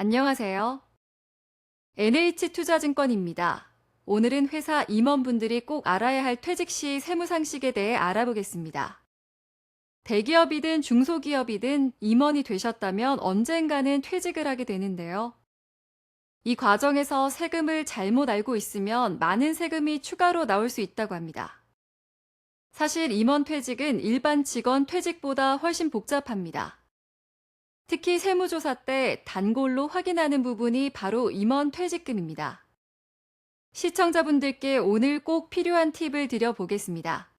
안녕하세요. NH투자증권입니다. 오늘은 회사 임원분들이 꼭 알아야 할 퇴직 시 세무상식에 대해 알아보겠습니다. 대기업이든 중소기업이든 임원이 되셨다면 언젠가는 퇴직을 하게 되는데요. 이 과정에서 세금을 잘못 알고 있으면 많은 세금이 추가로 나올 수 있다고 합니다. 사실 임원 퇴직은 일반 직원 퇴직보다 훨씬 복잡합니다. 특히 세무조사 때 단골로 확인하는 부분이 바로 임원 퇴직금입니다. 시청자분들께 오늘 꼭 필요한 팁을 드려보겠습니다.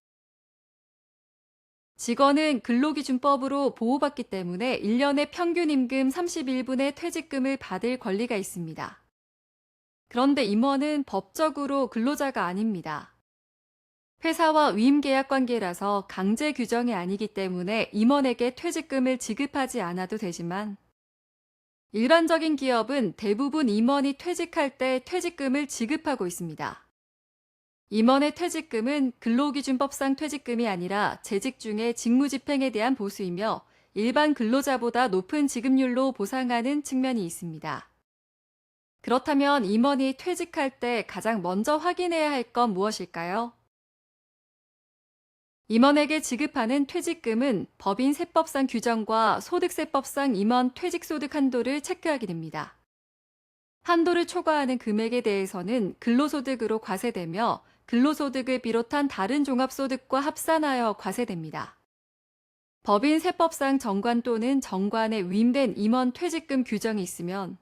직원은 근로기준법으로 보호받기 때문에 1년에 평균 임금 31분의 퇴직금을 받을 권리가 있습니다. 그런데 임원은 법적으로 근로자가 아닙니다. 회사와 위임 계약 관계라서 강제 규정이 아니기 때문에 임원에게 퇴직금을 지급하지 않아도 되지만 일반적인 기업은 대부분 임원이 퇴직할 때 퇴직금을 지급하고 있습니다. 임원의 퇴직금은 근로기준법상 퇴직금이 아니라 재직 중에 직무집행에 대한 보수이며 일반 근로자보다 높은 지급률로 보상하는 측면이 있습니다. 그렇다면 임원이 퇴직할 때 가장 먼저 확인해야 할 건 무엇일까요? 임원에게 지급하는 퇴직금은 법인 세법상 규정과 소득세법상 임원 퇴직소득 한도를 체크하게 됩니다. 한도를 초과하는 금액에 대해서는 근로소득으로 과세되며 근로소득을 비롯한 다른 종합소득과 합산하여 과세됩니다. 법인 세법상 정관 또는 정관에 위임된 임원 퇴직금 규정이 있으면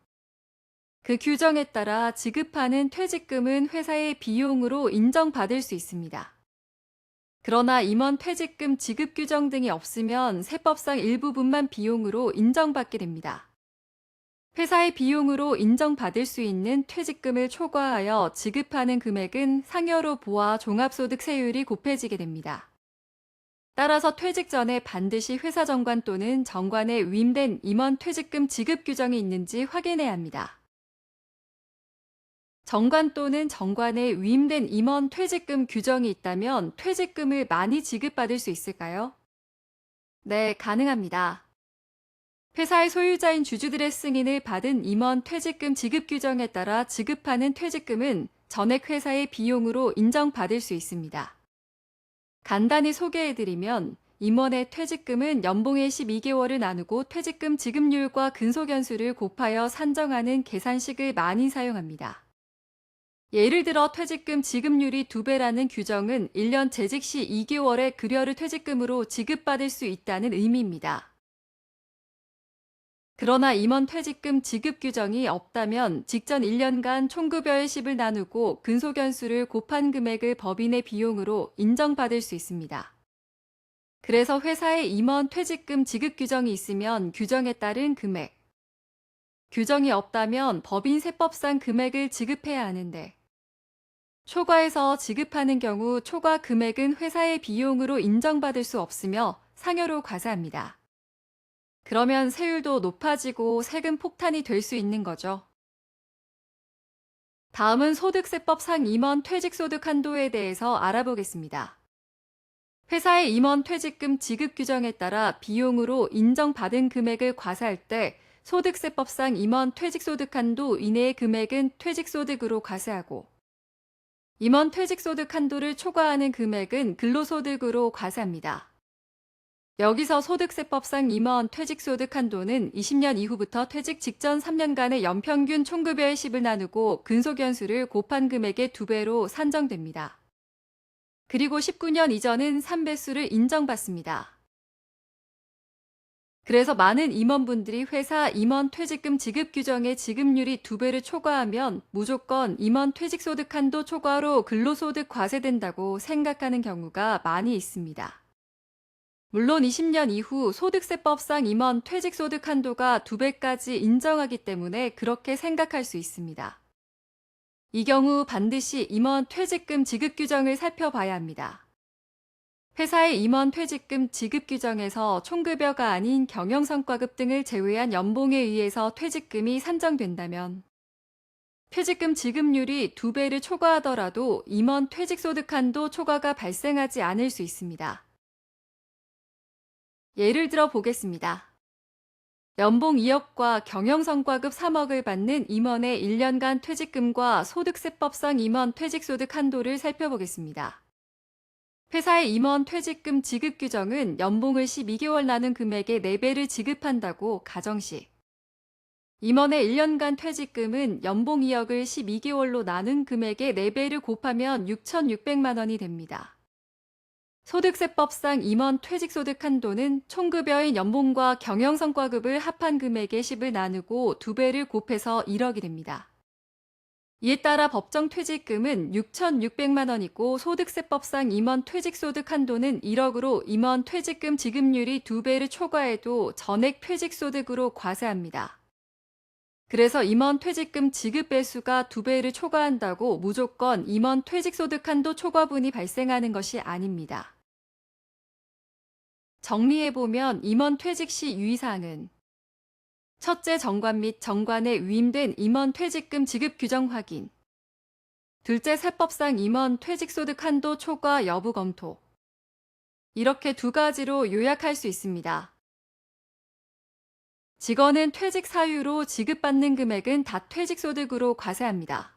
그 규정에 따라 지급하는 퇴직금은 회사의 비용으로 인정받을 수 있습니다. 그러나 임원 퇴직금 지급 규정 등이 없으면 세법상 일부분만 비용으로 인정받게 됩니다. 회사의 비용으로 인정받을 수 있는 퇴직금을 초과하여 지급하는 금액은 상여로 보아 종합소득세율이 곱해지게 됩니다. 따라서 퇴직 전에 반드시 회사 정관 또는 정관에 위임된 임원 퇴직금 지급 규정이 있는지 확인해야 합니다. 정관 또는 정관에 위임된 임원 퇴직금 규정이 있다면 퇴직금을 많이 지급받을 수 있을까요? 네, 가능합니다. 회사의 소유자인 주주들의 승인을 받은 임원 퇴직금 지급 규정에 따라 지급하는 퇴직금은 전액 회사의 비용으로 인정받을 수 있습니다. 간단히 소개해드리면 임원의 퇴직금은 연봉의 12개월을 나누고 퇴직금 지급률과 근속연수를 곱하여 산정하는 계산식을 많이 사용합니다. 예를 들어 퇴직금 지급률이 2배라는 규정은 1년 재직 시 2개월의 급여를 퇴직금으로 지급받을 수 있다는 의미입니다. 그러나 임원 퇴직금 지급 규정이 없다면 직전 1년간 총급여의 10을 나누고 근속연수를 곱한 금액을 법인의 비용으로 인정받을 수 있습니다. 그래서 회사에 임원 퇴직금 지급 규정이 있으면 규정에 따른 금액, 규정이 없다면 법인 세법상 금액을 지급해야 하는데 초과해서 지급하는 경우 초과 금액은 회사의 비용으로 인정받을 수 없으며 상여로 과세합니다. 그러면 세율도 높아지고 세금 폭탄이 될 수 있는 거죠. 다음은 소득세법상 임원 퇴직소득 한도에 대해서 알아보겠습니다. 회사의 임원 퇴직금 지급 규정에 따라 비용으로 인정받은 금액을 과세할 때 소득세법상 임원 퇴직소득 한도 이내의 금액은 퇴직소득으로 과세하고 임원 퇴직소득 한도를 초과하는 금액은 근로소득으로 과세합니다. 여기서 소득세법상 임원 퇴직소득 한도는 20년 이후부터 퇴직 직전 3년간의 연평균 총급여의 10을 나누고 근속연수를 곱한 금액의 2배로 산정됩니다. 그리고 19년 이전은 3배수를 인정받습니다. 그래서 많은 임원분들이 회사 임원 퇴직금 지급 규정의 지급률이 2배를 초과하면 무조건 임원 퇴직 소득 한도 초과로 근로소득 과세된다고 생각하는 경우가 많이 있습니다. 물론 20년 이후 소득세법상 임원 퇴직 소득 한도가 2배까지 인정하기 때문에 그렇게 생각할 수 있습니다. 이 경우 반드시 임원 퇴직금 지급 규정을 살펴봐야 합니다. 회사의 임원 퇴직금 지급 규정에서 총급여가 아닌 경영성과급 등을 제외한 연봉에 의해서 퇴직금이 산정된다면 퇴직금 지급률이 2배를 초과하더라도 임원 퇴직소득 한도 초과가 발생하지 않을 수 있습니다. 예를 들어 보겠습니다. 연봉 2억과 경영성과급 3억을 받는 임원의 1년간 퇴직금과 소득세법상 임원 퇴직소득 한도를 살펴보겠습니다. 회사의 임원 퇴직금 지급 규정은 연봉을 12개월 나눈 금액의 4배를 지급한다고 가정시. 임원의 1년간 퇴직금은 연봉 2억을 12개월로 나눈 금액의 4배를 곱하면 6,600만 원이 됩니다. 소득세법상 임원 퇴직소득 한도는 총급여인 연봉과 경영성과급을 합한 금액의 10을 나누고 2배를 곱해서 1억이 됩니다. 이에 따라 법정 퇴직금은 6,600만 원이고 소득세법상 임원 퇴직소득 한도는 1억으로 임원 퇴직금 지급률이 2배를 초과해도 전액 퇴직소득으로 과세합니다. 그래서 임원 퇴직금 지급 배수가 2배를 초과한다고 무조건 임원 퇴직소득 한도 초과분이 발생하는 것이 아닙니다. 정리해보면 임원 퇴직 시 유의사항은 첫째 정관 및 정관에 위임된 임원 퇴직금 지급 규정 확인. 둘째 세법상 임원 퇴직소득 한도 초과 여부 검토. 이렇게 두 가지로 요약할 수 있습니다. 직원은 퇴직 사유로 지급받는 금액은 다 퇴직소득으로 과세합니다.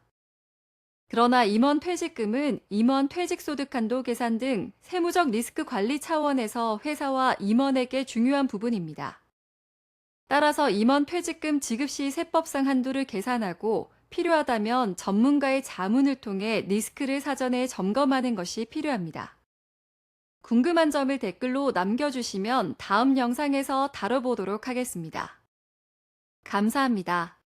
그러나 임원 퇴직금은 임원 퇴직소득 한도 계산 등 세무적 리스크 관리 차원에서 회사와 임원에게 중요한 부분입니다. 따라서 임원 퇴직금 지급 시 세법상 한도를 계산하고 필요하다면 전문가의 자문을 통해 리스크를 사전에 점검하는 것이 필요합니다. 궁금한 점을 댓글로 남겨주시면 다음 영상에서 다뤄보도록 하겠습니다. 감사합니다.